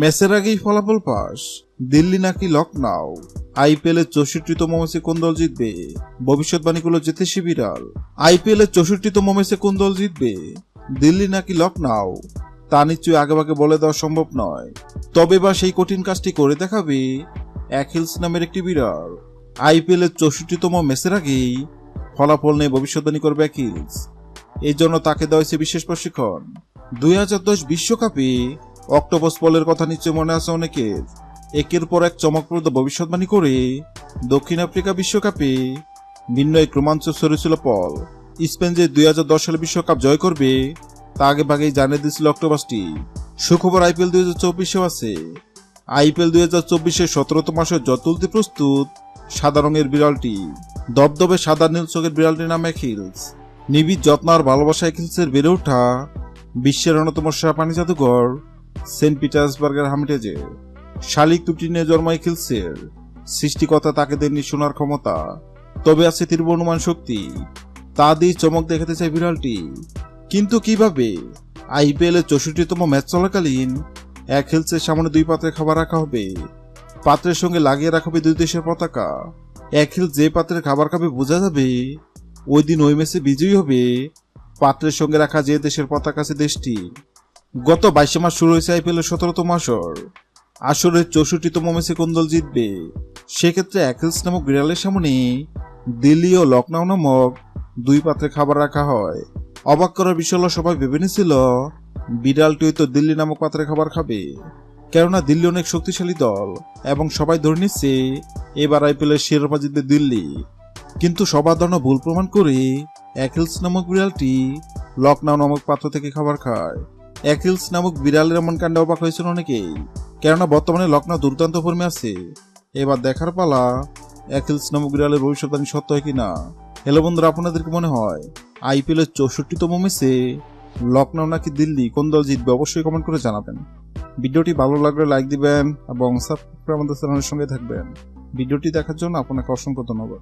ম্যাচের আগেই ফলাফল পাস। দিল্লি নাকি লখনউ? আইপিএল এর চৌষট্টিতম ম্যাচে কোন দল জিতবে? ভবিষ্যৎবাণীগুলো জিতেছে বিড়াল। আইপিএল এর চৌষট্টিতম ম্যাচে কোন দল জিতবে? দিল্লি নাকি লখনউ? তা নিশ্চয়ই আগেভাগে বলে দেওয়া সম্ভব নয়। তবে বা সেই কঠিন কাজটি করে দেখাবে অ্যাকিলস নামের একটি বিড়াল। আইপিএল এর চৌষট্টিতম ম্যাচের আগেই ফলাফল নিয়ে ভবিষ্যৎবাণী করবে অ্যাকিলস এই জন্য তাকে দেওয়া হয়েছে বিশেষ প্রশিক্ষণ। দুই বিশ্বকাপে অক্টোপাস পলের কথা নিশ্চয় মনে আছে অনেকের? একের পর এক চমকপ্রদ ভবিষ্যৎবাণী করে দক্ষিণ আফ্রিকা বিশ্বকাপে ভিন্ন এক রোমাঞ্চ ছড়েছিল পল। স্পেন যে দুই হাজার দশ সালে বিশ্বকাপ জয় করবে, তা আগে ভাগেই জানিয়ে দিয়েছিল অক্টোপাসটি। সুখবর আইপিএল দুই হাজার চব্বিশেও আছে। আইপিএল দুই হাজার চব্বিশের সতেরোতম মাসে যত তুলতে প্রস্তুত সাদা রঙের বিড়ালটি। দবদবে সাদা নীল চোখের বিড়ালটির নাম হিলস নিবিড় যত্ন আর ভালোবাসা হিলসের বেড়ে ওঠা বিশ্বের অন্যতম সেরা পানি জাদুঘর সেন্ট পিটার্সবার্গের হামিটেজে শালিক দুটি নিয়ে জন্ম হিলসের সৃষ্টিকর্তা তাকে দেননি শোনার ক্ষমতা। তবে আছে তীব্র শক্তি। তা দিয়ে চমক দেখাতে চায় বিড়ালটি। কিন্তু কীভাবে? আইপিএল এর চৌষট্টিতম ম্যাচ চলাকালীন এক হিলসের সামনে দুই পাত্রে খাবার রাখা হবে। পাত্রের সঙ্গে লাগিয়ে রাখা হবে দুই দেশের পতাকা। এক হিল যে পাত্রের খাবার খাবে বোঝা যাবে, ওই দিন ওই ম্যাচে বিজয়ী হবে। পাত্রের সঙ্গে রাখা যে দেশের পতাকা আছে দেশটি গত বাইশে মাস শুরু হয়েছে আইপিএল এর সতেরোতম আসর। আসরের চৌষট্টিতম ম্যাচে কোন দল জিতবে? সেক্ষেত্রে অ্যাকেলস নামক বিড়ালের সামনে দিল্লি ও লখনৌ নামক দুই পাত্রে খাবার রাখা হয়। অবাক করার বিষয় সবাই ভেবে নিয়েছিল বিড়ালটি হয়তো দিল্লি নামক পাত্রে খাবার খাবে। কেননা দিল্লি অনেক শক্তিশালী দল এবং সবাই ধরে নিচ্ছে, এবার আইপিএল এর শিরোপা জিতবে দিল্লি। কিন্তু সবার ধারণা ভুল প্রমাণ করে অ্যাকেলস নামক বিড়ালটি লখনৌ নামক পাত্র থেকে খাবার খায়। অ্যাকিলস নামক বিড়ালের এমন কাণ্ডে অবাক হয়েছিল অনেকেই। কেননা বর্তমানে লখনৌ দুর্দান্ত ফর্মে আছে। এবার দেখার পালা অ্যাকিলস নামক বিড়ালের ভবিষ্যৎবাণী সত্য হয় কিনা? হ্যালো বন্ধুরা আপনাদের কি মনে হয় আইপিএল এর চৌষট্টিতম ম্যাচে লখনৌ নাকি দিল্লি কোন দল জিতবে অবশ্যই কমেন্ট করে জানাবেন। ভিডিওটি ভালো লাগলে লাইক দিবেন এবং সাবস্ক্রাইব আমাদের চ্যানেলের সঙ্গে থাকবেন। ভিডিওটি দেখার জন্য আপনাকে অসংখ্য ধন্যবাদ।